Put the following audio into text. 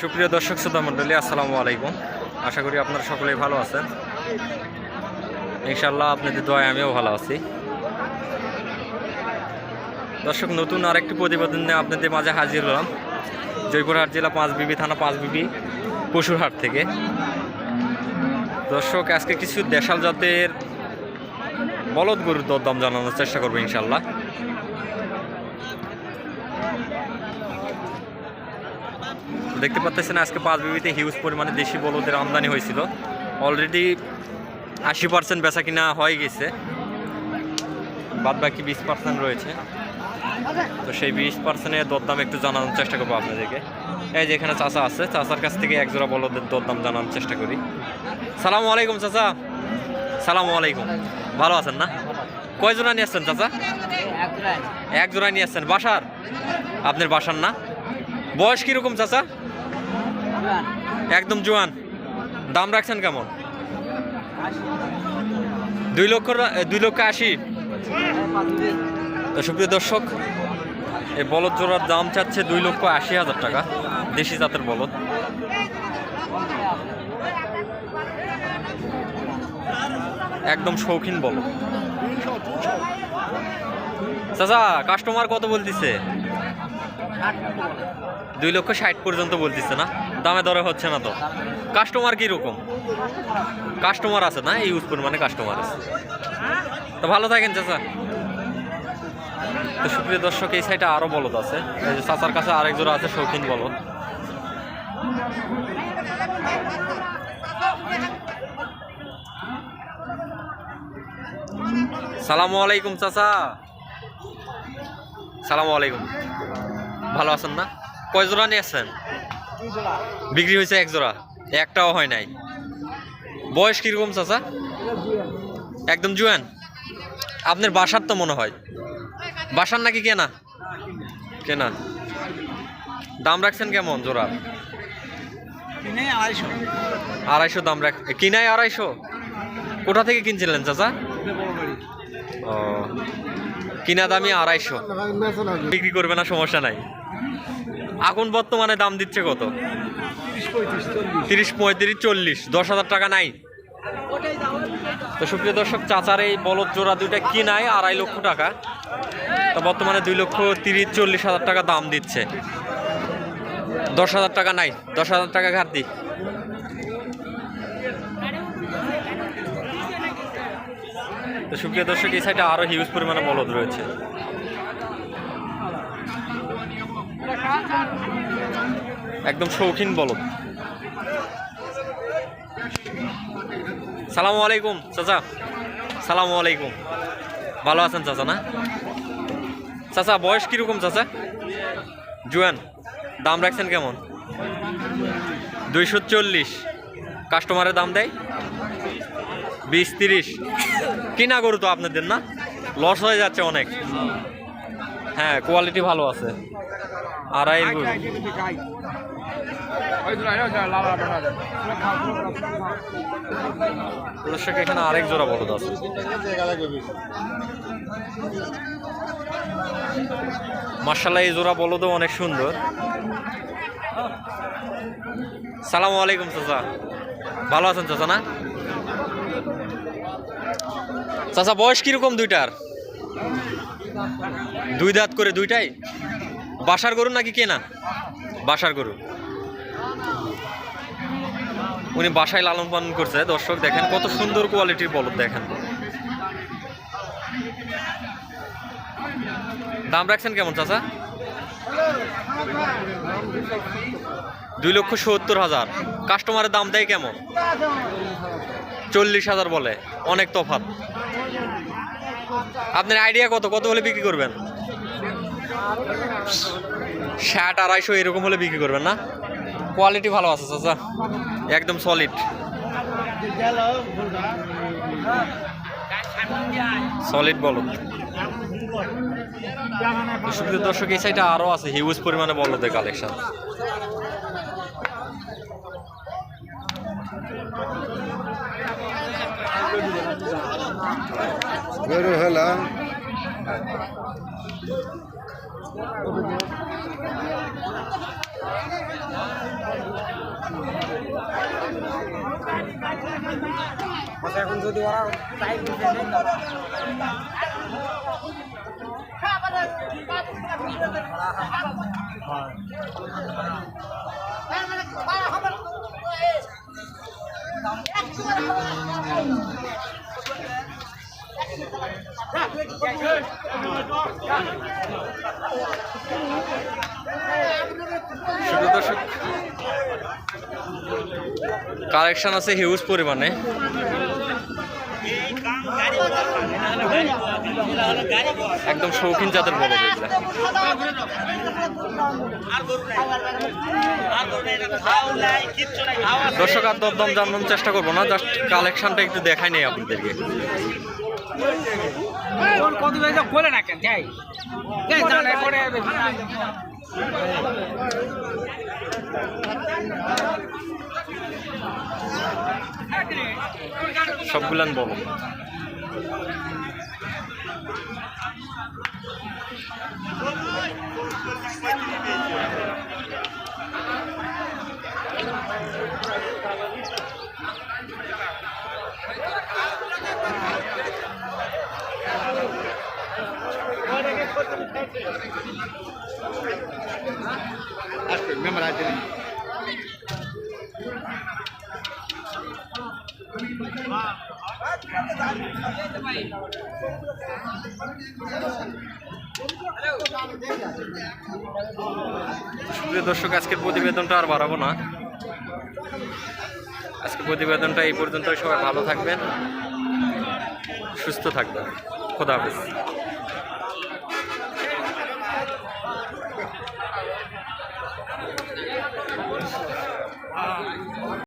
সুপ্রিয় দর্শক শ্রোতা মণ্ডলী, আসসালামু আলাইকুম। আশা করি আপনারা সকলেই ভালো আছেন। ইনশাল্লাহ আপনাদের দোয়ায় আমিও ভালো আছি। দর্শক, নতুন আরেকটি প্রতিবেদন নিয়ে আপনাদের মাঝে হাজির হলাম। জয়পুরহাট জেলা পাঁচ বিবি থানা পাঁচ বিবি, পশুরহাট থেকে। দর্শক, আজকে কিছু দেশাল জাতের বলদ গরুর দরদাম জানানোর চেষ্টা করব ইনশাল্লাহ দেখতে পাচ্ছেন আজকে পাঁচ বিবিতে হিউজ পরিমাণে দেশি বলদের আমদানি হয়েছিল। অলরেডি আশি পার্সেন্ট বেচা কিনা হয়ে গেছে। বাদ বাকি বিশ পার্সেন্ট রয়েছে। তো সেই বিশ পার্সেন্টের দরদাম একটু জানানোর চেষ্টা করব আপনাদেরকে। এই যে এখানে চাচা আছে, চাচার কাছ থেকে একজোড়া বলদের দরদাম জানানোর চেষ্টা করি। সালামু আলাইকুম চাচা। সালামু আলাইকুম। ভালো আছেন না? কয় জোড়া নিয়ে আসছেন চাচা? এক জোড়া নিয়ে আসছেন। বাসার? আপনার বাসার না? বয়স কীরকম চাচা? একদম জোয়ান। দাম রাখছেন কেমন? দুই লক্ষ দুই লক্ষ আশি। সুপ্রিয় দর্শক এই বলদ জোড়ার দাম চাচ্ছে দুই লক্ষ আশি হাজার টাকা, দেশি জাতের বলদ। একদম শৌখিন বলদ। চাচা কাস্টমার কত বলতেছে? দুই লক্ষ ষাট পর্যন্ত বলতেছে না? দামে দরে হচ্ছে না তো। কাস্টমার কি রকম কাস্টমার আছে না? ইউজ পরিমাণে কাস্টমার আছে। তো ভালো থাকেন চাচা। তো সুপ্রিয় দর্শক, এই সাইডে আরও বলদ আছে। এই যে চাচার কাছে আরেক জোড়া আছে, শৌখিন বলদ। সালামু আলাইকুম চাচা। সালামু আলাইকুম। ভালো আছেন না? কয় জোড়া নিয়ে আসছেন বিক্রি হয়েছে এক জোড়া। একটাও হয় নাই। বয়স কীরকম চাচা? একদম জুয়ান? আপনার বাসার তো মনে হয়। বাসার নাকি কেনা? কেনা। দাম রাখছেন কেমন জোড়া? আড়াইশো দাম রাখ কিনাই আড়াইশো? কোথা থেকে কিনছিলেন চাচা? ও। কিনা দামি আড়াইশো। বিক্রি করবে না সমস্যা নাই। এখন বর্তমানে দাম দিচ্ছে কত? তিরিশ পঁয়ত্রিশ, চল্লিশ, দশ হাজার টাকা নাই। তো সুপ্রিয় দর্শক, চাচার এই বলদ জোড়া দুইটা কি নাই আড়াই লক্ষ টাকা। তো বর্তমানে দুই লক্ষ তিরিশ, চল্লিশ হাজার টাকা দাম দিচ্ছে। দশ হাজার টাকা নাই, দশ হাজার টাকা ঘাটতি। তো সুপ্রিয় দর্শক, এই সাইডে আরও হিউজ পরিমাণে বলদ রয়েছে। একদম শৌখিন বলদ। সালামু আলাইকুম, চাচা। সালামু আলাইকুম। ভালো আছেন চাচা, না? চাচা, বয়স কীরকম চাচা? জুয়ান, দাম রাখছেন কেমন? দুইশো চল্লিশ। কাস্টমারের দাম দেয়? বিশ তিরিশ। কিনা গরু তো আপনাদের, না? লস হয়ে যাচ্ছে অনেক। হ্যাঁ কোয়ালিটি ভালো আছে। গরু। দর্শক এখানে আরেক জোড়া বলদ আছে। মার্শাল্লাহ এই জোড়া বলদও অনেক সুন্দর। সালামু আলাইকুম চাচা। ভালো আছেন চাচা না? চাচা বয়স কীরকম দুইটার? দুই দাঁত করে দুইটাই? বাসার গরু নাকি কেনা? বাসার গরু। উনি বাসায় লালন পালন করছে। দর্শক দেখেন, কত সুন্দর কোয়ালিটির বলদ দেখেন। দাম রাখছেন কেমন, চাচা? দুই লক্ষ সত্তর হাজার। কাস্টমারের দাম দেয় কেমন? চল্লিশ হাজার বলে। অনেক তফাৎ। আপনার আইডিয়া কত? কত হলে বিক্রি করবেন? ষাট, আড়াইশো এরকম হলে বিক্রি করবেন না? কোয়ালিটি ভালো আছে, চাচা। একদম সলিড সলিড বলো সুপ্রিয় দর্শক, এই সাইডে আরও আছে হিউজ পরিমাণে বলদের কালেকশন হলো আচ্ছা এখন যদি ওরা টাইম দিতে নেই Yeah. কালেকশন আছে হিউজ পরিমাণে। একদম শৌখিন জাতের বলদ এগুলা। দর্শক, আর দরদম জানানোর চেষ্টা করব না, জাস্ট কালেকশনটা একটু দেখাই নেই আপনাদেরকে। বেজে বলে না কেন? যাই। যাই পরে বেশি সবগুলান বলো সুপ্রিয় দর্শক, আজকের প্রতিবেদনটা আর বাড়াবো না। আজকে প্রতিবেদনটা এই পর্যন্ত সবাই ভালো থাকবেন, সুস্থ থাকবেন। খোদা হাফেজ।